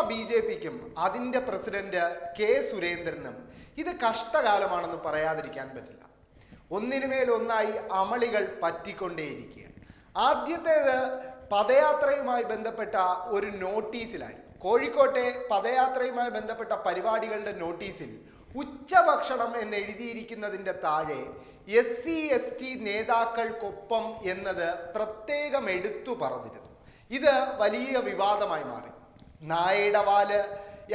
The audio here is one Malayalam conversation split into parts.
ബി ജെ പിക്കും അതിന്റെ പ്രസിഡന്റ് കെ സുരേന്ദ്രനും ഇത് കഷ്ടകാലമാണെന്ന് പറയാതിരിക്കാൻ പറ്റില്ല. ഒന്നിനുമേൽ ഒന്നായി അമളികൾ പറ്റിക്കൊണ്ടേയിരിക്കുകയാണ്. ആദ്യത്തേത് പദയാത്രയുമായി ബന്ധപ്പെട്ട ഒരു നോട്ടീസിലായി. കോഴിക്കോട്ടെ പദയാത്രയുമായി ബന്ധപ്പെട്ട പരിപാടികളുടെ നോട്ടീസിൽ ഉച്ചഭക്ഷണം എന്ന് എഴുതിയിരിക്കുന്നതിന്റെ താഴെ എസ് സി എസ് ടി നേതാക്കൾക്കൊപ്പം എന്നത് പ്രത്യേകം എടുത്തു പറഞ്ഞിരുന്നു. ഇത് വലിയ വിവാദമായി മാറി. നായയുടെ വാൽ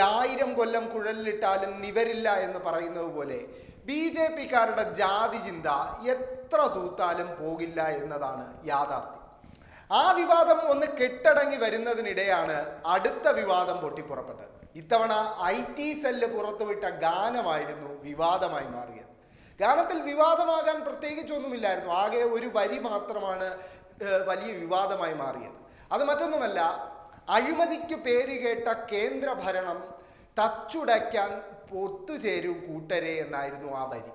ആയിരം കൊല്ലം കുഴലിലിട്ടാലും നിവരില്ല എന്ന് പറയുന്നത് പോലെ ബി ജെ പിക്കാരുടെ ജാതി ചിന്ത എത്ര തൂത്താലും പോകില്ല എന്നതാണ് യാഥാർത്ഥ്യം. ആ വിവാദം ഒന്ന് കെട്ടടങ്ങി വരുന്നതിനിടെയാണ് അടുത്ത വിവാദം പൊട്ടിപ്പുറപ്പെട്ടത്. ഇത്തവണ ഐ ടി സെല്ല് പുറത്തുവിട്ട ഗാനമായിരുന്നു വിവാദമായി മാറിയത്. ഗാനത്തിൽ വിവാദമാകാൻ പ്രത്യേകിച്ചൊന്നുമില്ലായിരുന്നു ആകെ ഒരു വരി മാത്രമാണ് വലിയ വിവാദമായി മാറിയത്. അത് മറ്റൊന്നുമല്ല അഴിമതിക്ക് പേര് കേട്ട കേന്ദ്ര ഭരണം തച്ചുടയ്ക്കാൻ ഒത്തുചേരും കൂട്ടരെ എന്നായിരുന്നു ആ വരി.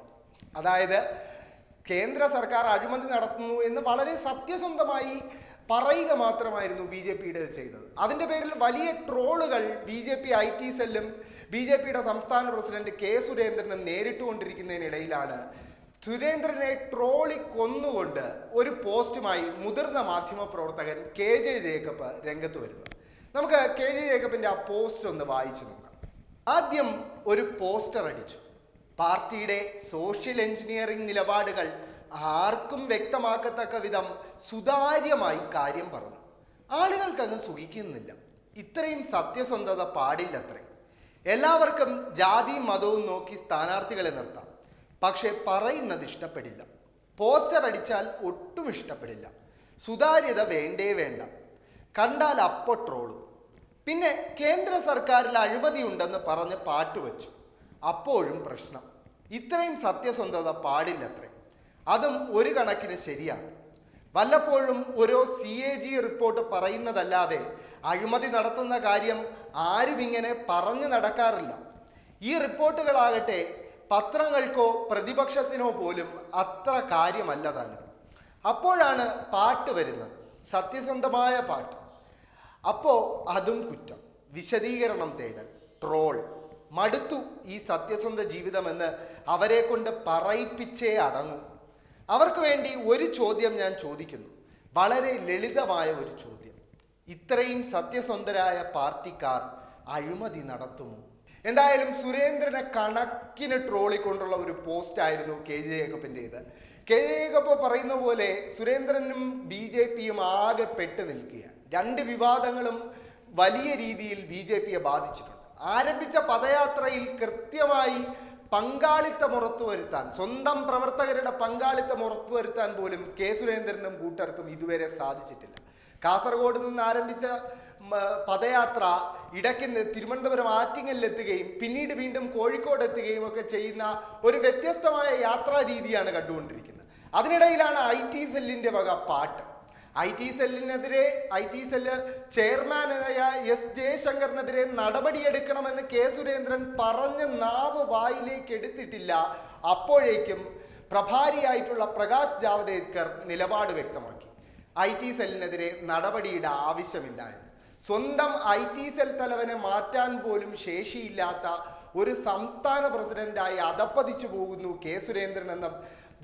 അതായത് കേന്ദ്ര സർക്കാർ അഴിമതി നടത്തുന്നു എന്ന് വളരെ സത്യസന്ധമായി പറയുക മാത്രമായിരുന്നു ബി ജെ പിയുടെ ചെയ്തത്. അതിന്റെ പേരിൽ വലിയ ട്രോളുകൾ B J P I T സെല്ലും ബി ജെ പിയുടെ സംസ്ഥാന പ്രസിഡന്റ് കെ സുരേന്ദ്രനും നേരിട്ടുകൊണ്ടിരിക്കുന്നതിനിടയിലാണ് സുരേന്ദ്രനെ ട്രോളി കൊന്നുകൊണ്ട് ഒരു പോസ്റ്റുമായി മുതിർന്ന മാധ്യമ പ്രവർത്തകൻ കെ ജെ ജേക്കബ് രംഗത്ത് വരുന്നത്. നമുക്ക് കെ ജെ ജേക്കബിന്റെ ആ പോസ്റ്റ് ഒന്ന് വായിച്ചു നോക്കാം. ആദ്യം ഒരു പോസ്റ്റർ അടിച്ചു. പാർട്ടിയുടെ സോഷ്യൽ എഞ്ചിനീയറിംഗ് നിലപാടുകൾ ആർക്കും വ്യക്തമാക്കത്തക്ക വിധം സുതാര്യമായി കാര്യം പറഞ്ഞു. ആളുകൾക്കത് സുഖിക്കുന്നില്ല. ഇത്രയും സത്യസന്ധത പാടില്ലത്രേ. എല്ലാവർക്കും ജാതിയും മതവും നോക്കി സ്ഥാനാർത്ഥികളെ നിർത്താം. പക്ഷെ പറയുന്നത് ഇഷ്ടപ്പെടില്ല. പോസ്റ്റർ അടിച്ചാൽ ഒട്ടും ഇഷ്ടപ്പെടില്ല. സുതാര്യത വേണ്ടേ വേണ്ട. കണ്ടാൽ അപ്പോ ട്രോളും. പിന്നെ കേന്ദ്ര സർക്കാരിൽ അഴിമതി ഉണ്ടെന്ന് പറഞ്ഞ് പാട്ട് വെച്ചു. അപ്പോഴും പ്രശ്നം. ഇത്രയും സത്യസന്ധത പാടില്ലത്രേ. അതും ഒരു കണക്കിന് ശരിയാണ് വല്ലപ്പോഴും ഓരോ സി എ ജി റിപ്പോർട്ട് പറയുന്നതല്ലാതെ അഴിമതി നടത്തുന്ന കാര്യം ആരും ഇങ്ങനെ പറഞ്ഞു നടക്കാറില്ല. ഈ റിപ്പോർട്ടുകളാകട്ടെ പത്രങ്ങൾക്കോ പ്രതിപക്ഷത്തിനോ പോലും അത്ര കാര്യമല്ല താനും. അപ്പോഴാണ് പാട്ട് വരുന്നത്. സത്യസന്ധമായ പാട്ട്. അപ്പോ അതും കുറ്റം. വിശദീകരണം തേടൽ. ട്രോൾ. മടുത്തു ഈ സത്യസന്ധ ജീവിതമെന്ന് അവരെ കൊണ്ട് പറയിപ്പിച്ചേ അടങ്ങൂ. അവർക്ക് വേണ്ടി ഒരു ചോദ്യം ഞാൻ ചോദിക്കുന്നു. വളരെ ലളിതമായ ഒരു ചോദ്യം. ഇത്രയും സത്യസന്ധരായ പാർട്ടിക്കാർ അഴിമതി നടത്തുമോ? എന്തായാലും സുരേന്ദ്രനെ കണക്കിന് ട്രോളിക്കൊണ്ടുള്ള ഒരു പോസ്റ്റ് ആയിരുന്നു കെ ജെ ജേക്കബിന്റെത് കെ ജെ ജേക്കബ് പറയുന്ന പോലെ സുരേന്ദ്രനും ബി ജെ പിയും ആകെ പെട്ടു നിൽക്കുകയാണ്. രണ്ട് വിവാദങ്ങളും വലിയ രീതിയിൽ ബി ജെ പിയെ ബാധിച്ചിട്ടുണ്ട്. ആരംഭിച്ച പദയാത്രയിൽ കൃത്യമായി പങ്കാളിത്തം ഉറപ്പുവരുത്താൻ സ്വന്തം പ്രവർത്തകരുടെ പങ്കാളിത്തം ഉറപ്പുവരുത്താൻ പോലും കെ സുരേന്ദ്രനും കൂട്ടർക്കും ഇതുവരെ സാധിച്ചിട്ടില്ല. കാസർഗോഡ് നിന്ന് ആരംഭിച്ച പദയാത്ര ഇടയ്ക്ക് തിരുവനന്തപുരം ആറ്റിങ്ങലിലെത്തുകയും പിന്നീട് വീണ്ടും കോഴിക്കോട് എത്തുകയും ഒക്കെ ചെയ്യുന്ന ഒരു വ്യത്യസ്തമായ യാത്രാ രീതിയാണ് കണ്ടുകൊണ്ടിരിക്കുന്നത്. അതിനിടയിലാണ് ഐ ടി സെല്ലിന്റെ വക പാട്ട്. ഐ ടി സെല്ലിനെതിരെ ഐ ടി സെല്ല് ചെയർമാനായ എസ് ജയശങ്കറിനെതിരെ നടപടിയെടുക്കണമെന്ന് കെ സുരേന്ദ്രൻ പറഞ്ഞ് നാവ് വായിലേക്ക് എടുത്തിട്ടില്ല. അപ്പോഴേക്കും പ്രഭാരിയായിട്ടുള്ള പ്രകാശ് ജാവദേക്കർ നിലപാട് വ്യക്തമാക്കി. ഐ ടി സെല്ലിനെതിരെ നടപടിയുടെ ആവശ്യമില്ല സ്വന്തം ഐ ടി സെൽ തലവനെ മാറ്റാൻ പോലും ശേഷിയില്ലാത്ത ഒരു സംസ്ഥാന പ്രസിഡന്റായി അധപ്പതിച്ചു പോകുന്നു കെ സുരേന്ദ്രൻ എന്ന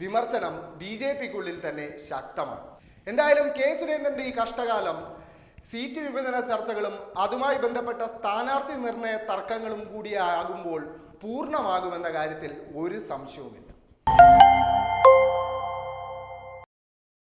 വിമർശനം ബി ജെ പിക്കുള്ളിൽ തന്നെ ശക്തമാണ്. എന്തായാലും കെ സുരേന്ദ്രന്റെ ഈ കഷ്ടകാലം സീറ്റ് വിഭജന ചർച്ചകളും അതുമായി ബന്ധപ്പെട്ട സ്ഥാനാർത്ഥി നിർണയ തർക്കങ്ങളും കൂടിയാകുമ്പോൾ പൂർണമാകുമെന്ന കാര്യത്തിൽ ഒരു സംശയവുമില്ല.